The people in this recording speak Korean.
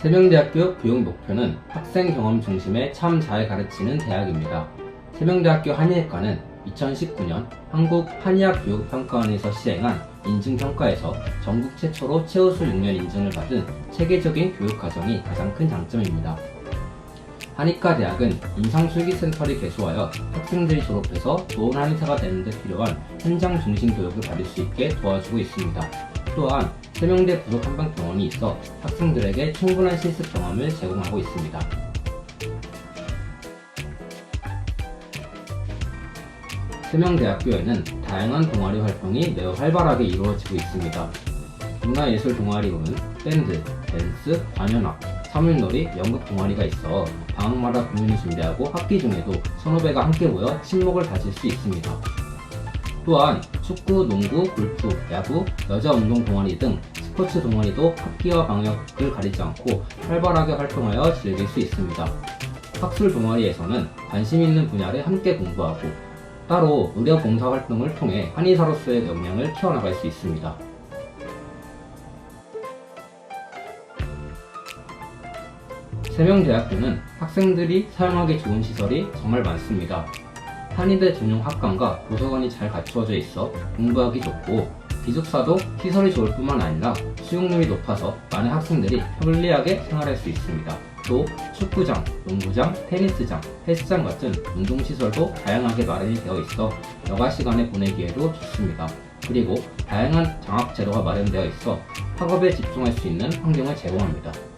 세명대학교 교육 목표는 학생 경험 중심의 참 잘 가르치는 대학입니다. 세명대학교 한의학과는 2019년 한국 한의학 교육평가원에서 시행한 인증평가에서 전국 최초로 최우수 6년 인증을 받은 체계적인 교육과정이 가장 큰 장점입니다. 한의과 대학은 임상술기센터를 개소하여 학생들이 졸업해서 좋은 한의사가 되는 데 필요한 현장 중심 교육을 받을 수 있게 도와주고 있습니다. 또한 세명대 부속 한방병원이 있어 학생들에게 충분한 실습 경험을 제공하고 있습니다. 세명대학교에는 다양한 동아리 활동이 매우 활발하게 이루어지고 있습니다. 문화예술 동아리로는 밴드, 댄스, 관현악, 사물놀이, 연극 동아리가 있어 방학마다 공연을 준비하고 학기 중에도 선후배가 함께 모여 친목을 다질 수 있습니다. 또한 축구, 농구, 골프, 야구, 여자 운동 동아리 등 스포츠 동아리도 학기와 방역을 가리지 않고 활발하게 활동하여 즐길 수 있습니다. 학술 동아리에서는 관심 있는 분야를 함께 공부하고 따로 의료 봉사 활동을 통해 한의사로서의 역량을 키워나갈 수 있습니다. 세명대학교는 학생들이 사용하기 좋은 시설이 정말 많습니다. 한의대 전용 학관과 도서관이 잘 갖추어져 있어 공부하기 좋고 기숙사도 시설이 좋을 뿐만 아니라 수용률이 높아서 많은 학생들이 편리하게 생활할 수 있습니다. 또 축구장, 농구장, 테니스장, 헬스장 같은 운동시설도 다양하게 마련이 되어 있어 여가 시간에 보내기에도 좋습니다. 그리고 다양한 장학 제도가 마련되어 있어 학업에 집중할 수 있는 환경을 제공합니다.